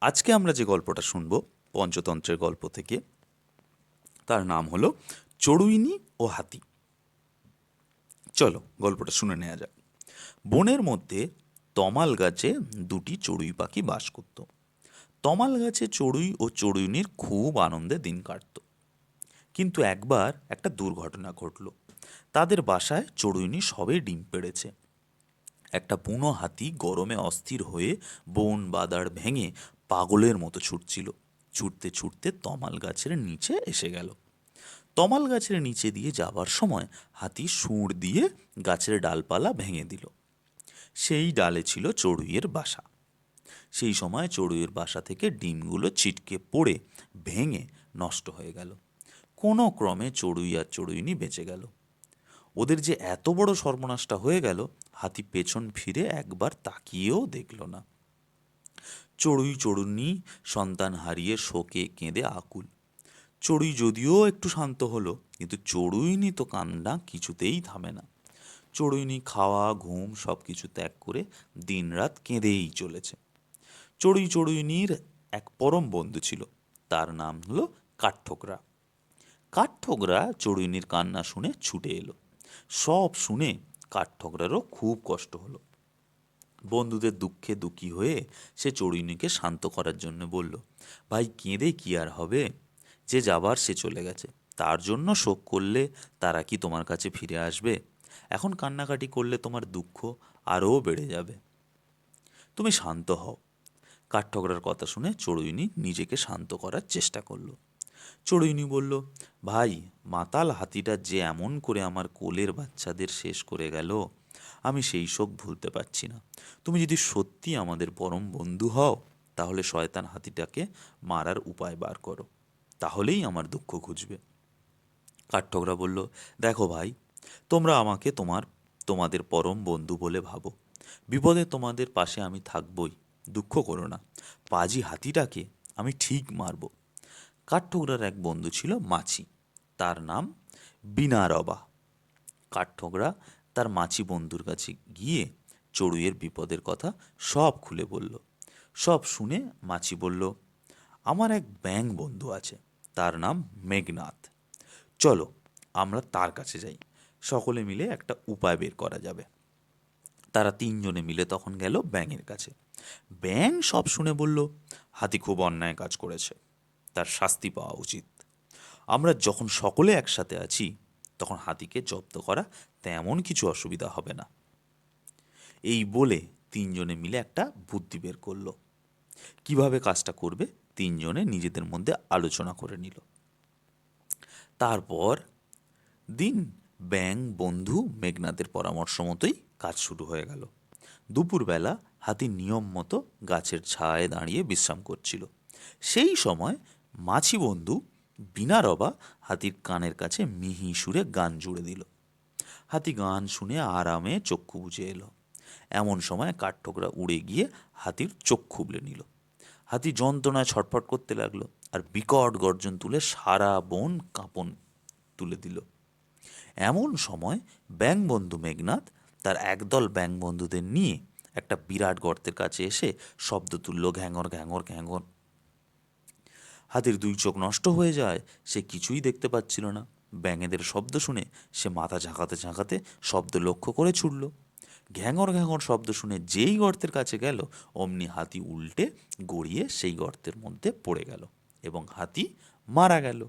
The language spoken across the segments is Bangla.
আজকে আমরা যে গল্পটা শুনব, পঞ্চতন্ত্রের গল্প থেকে, তার নাম হলো চড়ুইনি ও হাতি। চলো গল্পটা শুনে নেওয়া যাক। বনের মধ্যে তমাল গাছে দুটি চড়ুই পাখি বাস করত। তমাল গাছে চড়ুই ও চড়ুইনির খুব আনন্দে দিন কাটত। কিন্তু একবার একটা দুর্ঘটনা ঘটল। তাদের বাসায় চড়ুইনি সবে ডিম পেড়েছে। একটা বুনো হাতি গরমে অস্থির হয়ে বন বাদার ভেঙে পাগলের মতো ছুটছিল। ছুটতে ছুটতে তমাল গাছের নিচে এসে গেল। তমাল গাছের নিচে দিয়ে যাবার সময় হাতি সুঁড় দিয়ে গাছের ডালপালা ভেঙে দিল। সেই ডালে ছিল চড়ুইয়ের বাসা। সেই সময় চড়ুইয়ের বাসা থেকে ডিমগুলো ছিটকে পড়ে ভেঙে নষ্ট হয়ে গেল। কোনো ক্রমে চড়ুই আর চড়ুইনি বেঁচে গেল। ওদের যে এত বড় সর্বনাশটা হয়ে গেল, হাতি পেছন ফিরে একবার তাকিয়েও দেখল না। চড়ুই চড়ুনি সন্তান হারিয়ে শোকে কেঁদে আকুল। চড়ুই যদিও একটু শান্ত হলো, কিন্তু চড়ুইনি তো কান্না কিছুতেই থামে না। চড়ুইনি খাওয়া, ঘুম সব কিছু ত্যাগ করে দিনরাত কেঁদেই চলেছে। চড়ুই চড়ুইনির এক পরম বন্ধু ছিল, তার নাম হলো কাঠঠোকরা। কাঠঠোকরা চড়ুইনির কান্না শুনে ছুটে এলো। সব শুনে কাঠঠোকরারও খুব কষ্ট হলো। বন্ধুদের দুঃখে দুঃখী হয়ে সে চড়ুইনিকে শান্ত করার জন্য বলল, ভাই কেঁদে কি আর হবে? যে যাবার সে চলে গেছে। তার জন্য শোক করলে তারা কি তোমার কাছে ফিরে আসবে? এখন কান্নাকাটি করলে তোমার দুঃখ আরও বেড়ে যাবে। তুমি শান্ত হও। কাঠঠোকরার কথা শুনে চড়ুইনি নিজেকে শান্ত করার চেষ্টা করল। চড়ুইনি বলল, ভাই, মাতাল হাতিটা যে এমন করে আমার কোলের বাচ্চাদের শেষ করে গেল আমি সেই শোক ভুলতে পারছি না। তুমি যদি সত্যি আমাদের পরম বন্ধু হও, তাহলে শয়তান হাতিটাকে মারার উপায় বার করো। তাহলেই আমার দুঃখ ঘুচবে। কাঠঠোকরা বলল, দেখো ভাই, তোমরা আমাকে তোমার, তোমাদের পরম বন্ধু বলে ভাবো। বিপদে তোমাদের পাশে আমি থাকবই, দুঃখ করো না। পাজি হাতিটাকে আমি ঠিক মারব। কাঠঠোকরার এক বন্ধু ছিল মাছি, তার নাম বিনারবা। কাঠঠোকরা তার মাছি বন্ধুর কাছে গিয়ে চড়ুইয়ের বিপদের কথা সব খুলে বলল। সব শুনে মাছি বলল, আমার এক ব্যাং বন্ধু আছে, তার নাম মেঘনাথ। চলো, আমরা তার কাছে যাই। সকলে মিলে একটা উপায় বের করা যাবে। তারা তিনজনে মিলে তখন গেল ব্যাঙের কাছে। ব্যাং সব শুনে বলল, হাতি খুব অন্যায় কাজ করেছে, তার শাস্তি পাওয়া উচিত। আমরা যখন সকলে একসাথে আছি তখন হাতিকে জব্দ করা তেমন কিছু অসুবিধা হবে না। এই বলে তিনজনে মিলে একটা বুদ্ধি বের করল। কীভাবে কাজটা করবে তিনজনে নিজেদের মধ্যে আলোচনা করে নিল। তারপর দিন ব্যাং বন্ধু মেঘনাথের পরামর্শ মতোই কাজ শুরু হয়ে গেল। দুপুরবেলা হাতি নিয়ম মতো গাছের ছায় দাঁড়িয়ে বিশ্রাম করছিল। সেই সময় মাছি বন্ধু বিনা রবা হাতির কানের কাছে মিহি সুরে গান জুড়ে দিল। হাতি গান শুনে আরামে চক্ষু বুঝে এলো। এমন সময় কাঠঠোকরা উড়ে গিয়ে হাতির চোখ খুবলে নিল। হাতি যন্ত্রণায় ছটফট করতে লাগল আর বিকট গর্জন তুলে সারা বন কাঁপন তুলে দিল। এমন সময় ব্যাং বন্ধু মেঘনাথ তার একদল ব্যাং বন্ধুদের নিয়ে একটা বিরাট গর্তের কাছে এসে শব্দ তুলল ঘ্যাঙর ঘ্যাঙর ঘ্যাঙর। হাতির দুই চোখ নষ্ট হয়ে যায়, সে কিছুই দেখতে পাচ্ছিল না। ব্যাঙেদের শব্দ শুনে সে মাথা ঝাঁকাতে ঝাঁকাতে শব্দ লক্ষ্য করে ছুটল ঘ্যাঙর ঘ্যাঙর শব্দ শুনে যেই গর্তের কাছে গেল, অমনি হাতি উল্টে গড়িয়ে সেই গর্তের মধ্যে পড়ে গেল এবং হাতি মারা গেল।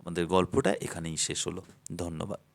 আমাদের গল্পটা এখানেই শেষ হলো। ধন্যবাদ।